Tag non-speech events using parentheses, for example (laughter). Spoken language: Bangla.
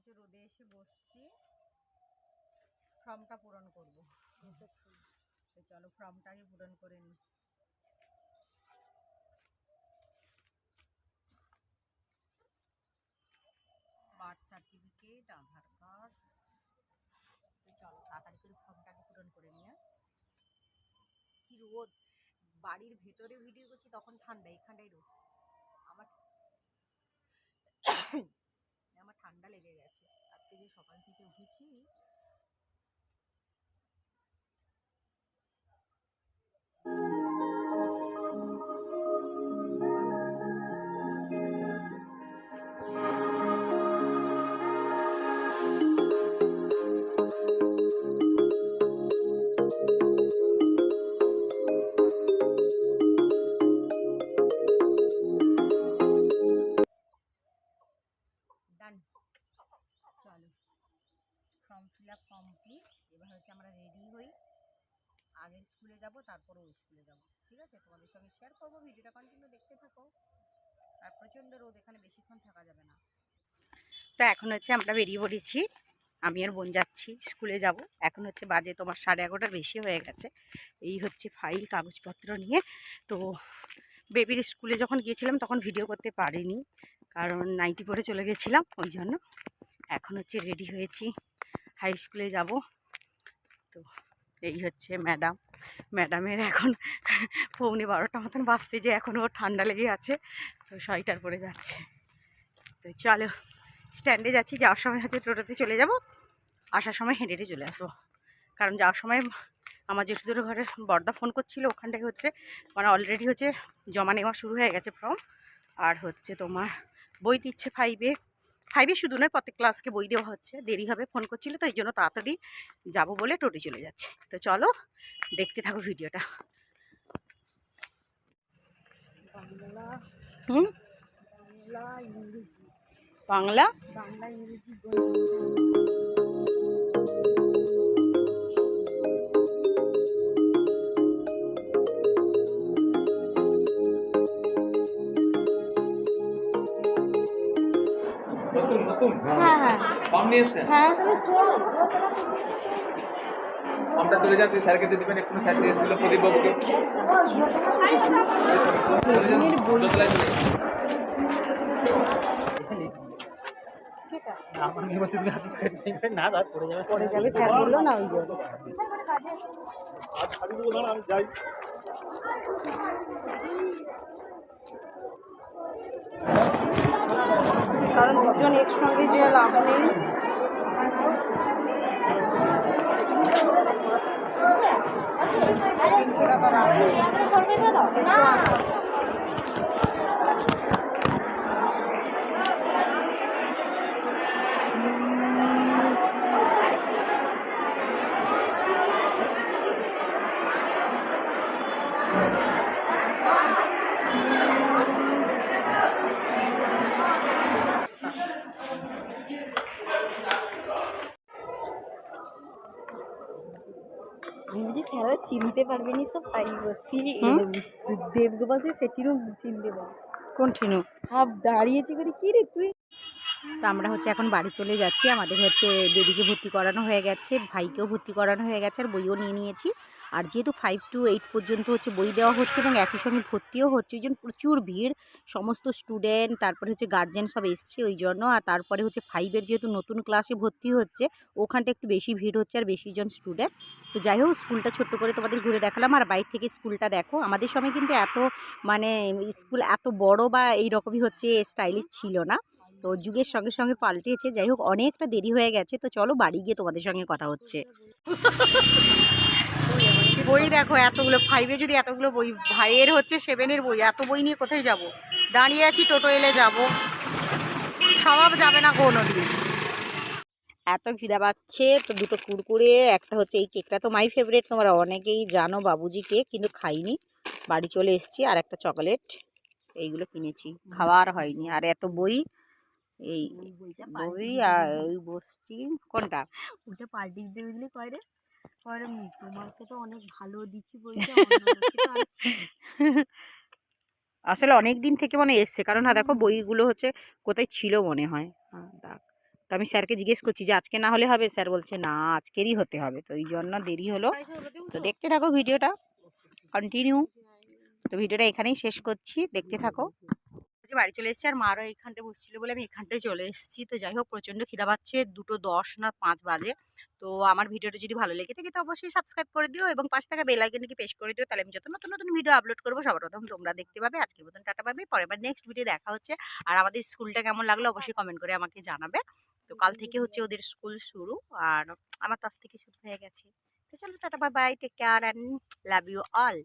হচ্ছে রোদে এসে বসছি, ফর্মটা পূরণ করব। তো চলো পূরণ করে নিই। Birth certificate, Aadhaar card. তো চলো তাড়াতাড়ি করে ফর্মটাকে পূরণ করে নিয়ে কি রোদ? বাড়ির ভেতরে ভিডিও করছি, তখন ঠান্ডা এখানটাই রোদ আমার আমার ঠান্ডা লেগে গেছে। আজকে যে সকাল থেকে উঠেছি ফর্ম ফিল আপ কমপ্লিট এবার হচ্ছে আমরা রেডি হই। আগের স্কুলে যাব তারপর ওই স্কুলে যাব। ঠিক আছে? তোমাদের সঙ্গে শেয়ার করব, ভিডিওটা কন্টিনিউ দেখতে থাকো। আর প্রচণ্ড রোদ, এখানে বেশিক্ষণ থাকা যাবে না। তো এখন হচ্ছে আমরা বেরিয়ে পড়েছি। আমি আর বোন যাচ্ছি স্কুলে যাব। এখন হচ্ছে বাজে তোমার সাড়ে এগারোটার বেশি হয়ে গেছে। এই হচ্ছে ফাইল কাগজপত্র নিয়ে। তো বেবির স্কুলে যখন গিয়েছিলাম, তখন ভিডিও করতে পারিনি। কারণ নাইটি পরে চলে গেছিলাম, ওই জন্য। এখন হচ্ছে রেডি হয়েছি। হাই স্কুলে যাব। তো এই হচ্ছে ম্যাডাম ম্যাডামের এখন পৌনে বারোটা মতন বাঁচতে যে এখন ওর ঠান্ডা লেগে আছে তো সোয়েটার পরে যাচ্ছে। তো চলো স্ট্যান্ডে যাচ্ছি। যাওয়ার সময় হচ্ছে টোটোতে চলে যাব। আসার সময় হেঁটে হেঁটে চলে আসব। কারণ যাওয়ার সময় আমার জেঠুদের ঘরে বর্দা ফোন করছিল। ওখানটায় হচ্ছে মানে অলরেডি হচ্ছে জমা নেওয়া শুরু হয়ে গেছে ফর্ম আর হচ্ছে তোমার বই দিচ্ছে ফাইভে ফাইভে শুধু নয় প্রত্যেক ক্লাসকে বই দেওয়া হচ্ছে। দেরি হবে ফোন করছিল তো এই জন্য তাড়াতাড়ি যাব বলে টোটে চলে যাচ্ছে। তো চলো দেখতে থাকো ভিডিওটা। বাংলা হুম? বাংলা ইংরেজি। বাংলা? বাংলা ইংরেজি নতুন নতুন? হ্যাঁ হ্যাঁ। হ্যাঁ তাহলে চল চলে যাচ্ছে স্যারকে দিয়ে দেবেন একটু স্যার দিয়ে এসেছিল প্রদীপ বাবুকে চলে যান দোতলায় চলে যান। পড়ে যাবে। স্যার বলল না ওই জন্য কারণ দুজন একসঙ্গে যে লাভ নেই। তিনশো টাকা রাখব। স্যারও চিনতে পারবে নি সব পাই বসি হুম? দেবগোপাসে সেটিরও চিনতে পারবে। কন্টিনিউ সব দাঁড়িয়েছি করে কি রে তুই? তো আমরা হচ্ছে এখন বাড়ি চলে যাচ্ছি। আমাদের হচ্ছে বেবিকে ভর্তি করানো হয়ে গেছে ভাইকেও ভর্তি করানো হয়ে গেছে আর বইও নিয়ে নিয়েছি। আর যেহেতু ফাইভ টু এইট পর্যন্ত হচ্ছে বই দেওয়া হচ্ছে এবং একই সঙ্গে ভর্তিও হচ্ছে, ওই জন্য প্রচুর ভিড়। সমস্ত স্টুডেন্ট তারপরে হচ্ছে গার্জেন সব এসছে ওই জন্য। আর তারপরে হচ্ছে ফাইভের যেহেতু নতুন ক্লাসে ভর্তি হচ্ছে, ওখানটা একটু বেশি ভিড় হচ্ছে আর বেশি জন স্টুডেন্ট তো যাই হোক স্কুলটা ছোট্ট করে তোমাদের ঘুরে দেখালাম। আর বাইরে থেকে স্কুলটা দেখো, আমাদের সময় কিন্তু এত মানে স্কুল এত বড় বা এই রকমই হচ্ছে স্টাইলিশ ছিল না। তো যুগের সঙ্গে সঙ্গে পাল্টেছে। যাই হোক, অনেকটা দেরি হয়ে গেছে। তো চলো বাড়ি গিয়ে তোমাদের সঙ্গে কথা হচ্ছে। বই দেখো এতগুলো ফাইভে যদি এতগুলো বই ভাইয়ের হচ্ছে সেভেনের বই এত বই নিয়ে কোথায় যাব? দাঁড়িয়ে আছি টোটো এলে যাব। স্বভাব যাবে না কোনো দিন এত খিদা পাচ্ছে তো দুটো কুরকুরে একটা হচ্ছে এই কেকটা তো মাই ফেভারিট তোমরা অনেকেই জানো বাবুজি কেক কিন্তু খাইনি। বাড়ি চলে এসেছি আর একটা চকলেট এইগুলো কিনেছি। খাওয়ার হয়নি আর এত বই এই বই আর ওই বসছি কোনটা? ওটা পাল্টি দিতে বুঝলি কয় রে কয় তোমাকে তো অনেক ভালো দিচ্ছি বলছে (laughs) আসলে অনেক দিন থেকে মনে এসছে। কারণ না দেখো বইগুলো হচ্ছে কোথায় ছিল মনে হয়। হ্যাঁ দেখ। তো আমি স্যারকে জিজ্ঞেস করছি যে আজকে না হলে হবে? স্যার বলছে না আজকেরই হতে হবে। তো এই জন্য দেরি হলো। তো দেখতে থাকো ভিডিওটা। কন্টিনিউ তো ভিডিওটা এখানেই শেষ করছি। দেখতে থাকো। যে বাড়ি চলে এসেছি। আর মারও এইখানটায় বসছিল বলে আমি এখানটায় চলে এসেছি। তো যাই হোক, প্রচণ্ড খিদা পাচ্ছে। দুটো দশ না পাঁচ বাজে। তো আমার ভিডিওটা যদি ভালো লেগে থাকে, তো অবশ্যই সাবস্ক্রাইব করে দিও এবং পাশে থাকা আইকনটি প্রেস করে দিও। তাহলে আমি যত নতুন নতুন ভিডিও আপলোড করব, সবার প্রথম তোমরা দেখতে পাবে। আজকের মতন টাটা পাবে পরের বার নেক্সট ভিডিও দেখা হচ্ছে। আর আমাদের স্কুলটা কেমন লাগল অবশ্যই কমেন্ট করে আমাকে জানাবে। তো কাল থেকে হচ্ছে ওদের স্কুল শুরু। আর আমার তো আজ থেকে শুরু হয়ে গেছে। তো চলো, tata bye bye take care and love you all